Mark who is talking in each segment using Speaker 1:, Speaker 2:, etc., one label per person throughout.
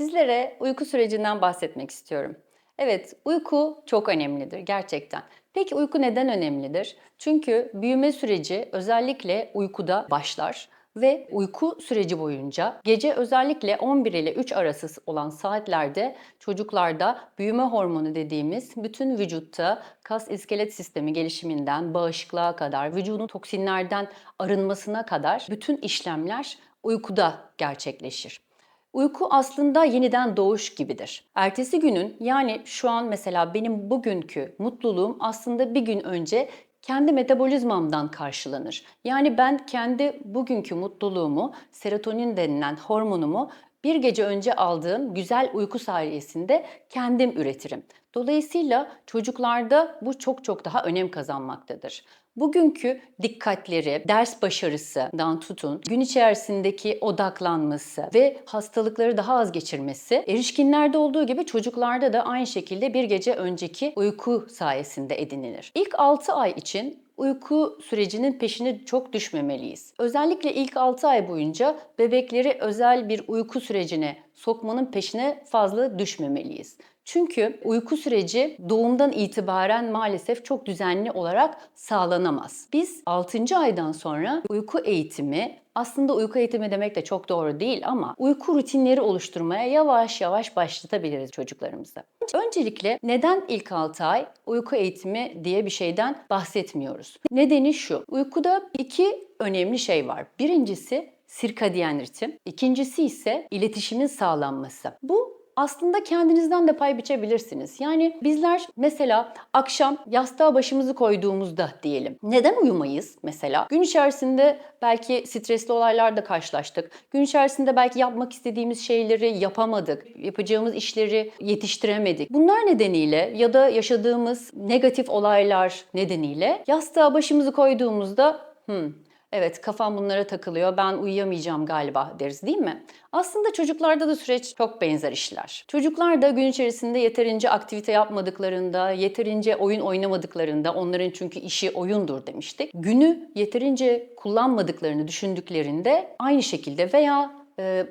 Speaker 1: Sizlere uyku sürecinden bahsetmek istiyorum. Evet, uyku çok önemlidir gerçekten. Peki uyku neden önemlidir? Çünkü büyüme süreci özellikle uykuda başlar ve uyku süreci boyunca gece özellikle 11 ile 3 arası olan saatlerde çocuklarda büyüme hormonu dediğimiz bütün vücutta kas iskelet sistemi gelişiminden bağışıklığa kadar, vücudun toksinlerden arınmasına kadar bütün işlemler uykuda gerçekleşir. Uyku aslında yeniden doğuş gibidir. Ertesi günün yani şu an mesela benim bugünkü mutluluğum aslında bir gün önce kendi metabolizmamdan karşılanır. Yani ben kendi bugünkü mutluluğumu, serotonin denilen hormonumu bir gece önce aldığım güzel uyku sayesinde kendim üretirim. Dolayısıyla çocuklarda bu çok çok daha önem kazanmaktadır. Bugünkü dikkatleri, ders başarısından tutun, gün içerisindeki odaklanması ve hastalıkları daha az geçirmesi, erişkinlerde olduğu gibi çocuklarda da aynı şekilde bir gece önceki uyku sayesinde edinilir. İlk 6 ay için uyku sürecinin peşine çok düşmemeliyiz. Özellikle ilk 6 ay boyunca bebekleri özel bir uyku sürecine sokmanın peşine fazla düşmemeliyiz. Çünkü uyku süreci doğumdan itibaren maalesef çok düzenli olarak sağlanamaz. Biz 6. aydan sonra uyku eğitimi aslında uyku eğitimi demek de çok doğru değil ama uyku rutinleri oluşturmaya yavaş yavaş başlatabiliriz çocuklarımıza. Öncelikle neden ilk 6 ay uyku eğitimi diye bir şeyden bahsetmiyoruz? Nedeni şu. Uykuda iki önemli şey var. Birincisi sirkadiyen ritim. İkincisi ise iletişimin sağlanması. Bu aslında kendinizden de pay biçebilirsiniz. Yani bizler mesela akşam yastığa başımızı koyduğumuzda diyelim. Neden uyumayız mesela? Gün içerisinde belki stresli olaylarla karşılaştık. Gün içerisinde belki yapmak istediğimiz şeyleri yapamadık. Yapacağımız işleri yetiştiremedik. Bunlar nedeniyle ya da yaşadığımız negatif olaylar nedeniyle yastığa başımızı koyduğumuzda hmm, Evet kafam bunlara takılıyor ben uyuyamayacağım galiba deriz değil mi? Aslında çocuklarda da süreç çok benzer işler. Çocuklar da gün içerisinde yeterince aktivite yapmadıklarında, yeterince oyun oynamadıklarında, onların çünkü işi oyundur demiştik. Günü yeterince kullanmadıklarını düşündüklerinde aynı şekilde veya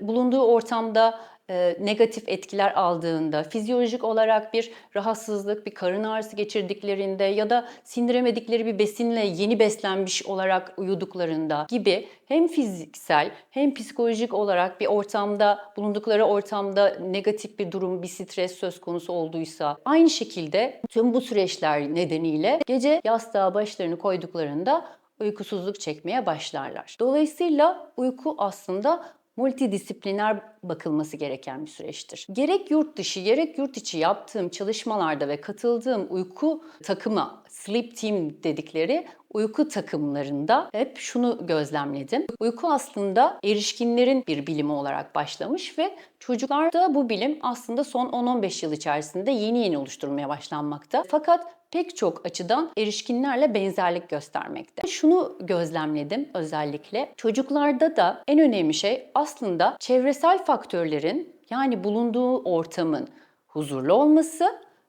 Speaker 1: bulunduğu ortamda e, negatif etkiler aldığında, fizyolojik olarak bir rahatsızlık, bir karın ağrısı geçirdiklerinde ya da sindiremedikleri bir besinle yeni beslenmiş olarak uyuduklarında gibi hem fiziksel hem psikolojik olarak bir ortamda, bulundukları ortamda negatif bir durum, bir stres söz konusu olduysa aynı şekilde tüm bu süreçler nedeniyle gece yastığa başlarını koyduklarında uykusuzluk çekmeye başlarlar. Dolayısıyla uyku aslında multidisipliner bakılması gereken bir süreçtir. Gerek yurt dışı gerek yurt içi yaptığım çalışmalarda ve katıldığım uyku takımı, sleep team dedikleri uyku takımlarında hep şunu gözlemledim. Uyku aslında erişkinlerin bir bilimi olarak başlamış ve çocuklarda bu bilim aslında son 10-15 yıl içerisinde yeni yeni oluşturulmaya başlanmakta. Fakat pek çok açıdan erişkinlerle benzerlik göstermekte. Şunu gözlemledim özellikle. Çocuklarda da en önemli şey aslında çevresel faktörlerin yani bulunduğu ortamın huzurlu olması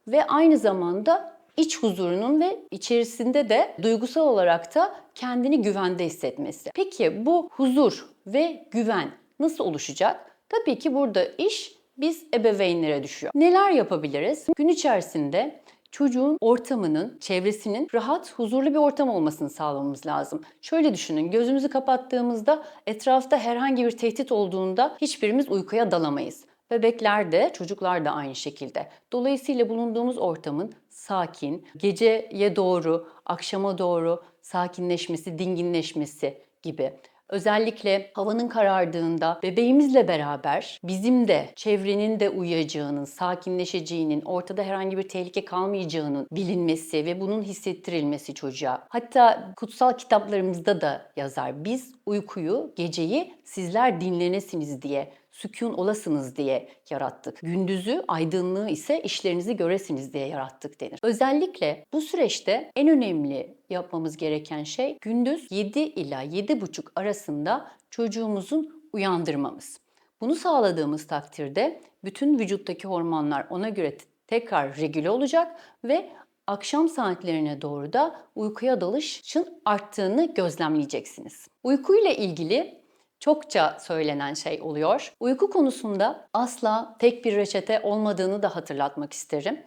Speaker 1: ve aynı zamanda iç huzurunun ve içerisinde de duygusal olarak da kendini güvende hissetmesi. Peki bu huzur ve güven nasıl oluşacak? Tabii ki burada iş biz ebeveynlere düşüyor. Neler yapabiliriz? Gün içerisinde çocuğun ortamının, çevresinin rahat, huzurlu bir ortam olmasını sağlamamız lazım. Şöyle düşünün, gözümüzü kapattığımızda etrafta herhangi bir tehdit olduğunda hiçbirimiz uykuya dalamayız. Bebekler de, çocuklar da aynı şekilde. Dolayısıyla bulunduğumuz ortamın sakin, geceye doğru, akşama doğru sakinleşmesi, dinginleşmesi gibi Özellikle havanın karardığında bebeğimizle beraber bizim de çevrenin de uyuyacağının, sakinleşeceğinin, ortada herhangi bir tehlike kalmayacağının bilinmesi ve bunun hissettirilmesi çocuğa. Hatta kutsal kitaplarımızda da yazar. Biz uykuyu, geceyi sizler dinlenesiniz diye sükun olasınız diye yarattık. Gündüzü, aydınlığı ise işlerinizi göresiniz diye yarattık denir. Özellikle bu süreçte en önemli yapmamız gereken şey gündüz 7 ila 7.30 arasında çocuğumuzun uyandırmamız. Bunu sağladığımız takdirde bütün vücuttaki hormonlar ona göre tekrar regüle olacak ve akşam saatlerine doğru da uykuya dalışın arttığını gözlemleyeceksiniz. Uyku ile ilgili çokça söylenen şey oluyor. Uyku konusunda asla tek bir reçete olmadığını da hatırlatmak isterim.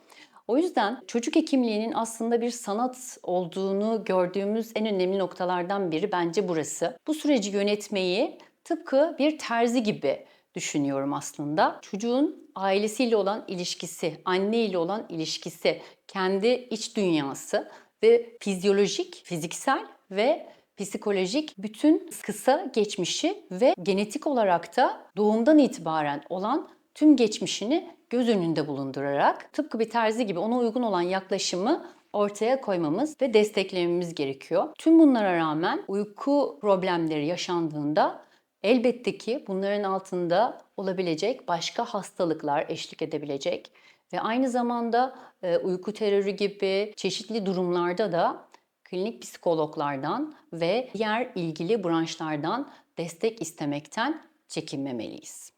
Speaker 1: O yüzden çocuk hekimliğinin aslında bir sanat olduğunu gördüğümüz en önemli noktalardan biri bence burası. Bu süreci yönetmeyi tıpkı bir terzi gibi düşünüyorum aslında. Çocuğun ailesiyle olan ilişkisi, anne ile olan ilişkisi, kendi iç dünyası ve fizyolojik, fiziksel ve psikolojik bütün kısa geçmişi ve genetik olarak da doğumdan itibaren olan tüm geçmişini göz önünde bulundurarak tıpkı bir terzi gibi ona uygun olan yaklaşımı ortaya koymamız ve desteklememiz gerekiyor. Tüm bunlara rağmen uyku problemleri yaşandığında elbette ki bunların altında olabilecek başka hastalıklar eşlik edebilecek ve aynı zamanda e, uyku terörü gibi çeşitli durumlarda da klinik psikologlardan ve diğer ilgili branşlardan destek istemekten çekinmemeliyiz.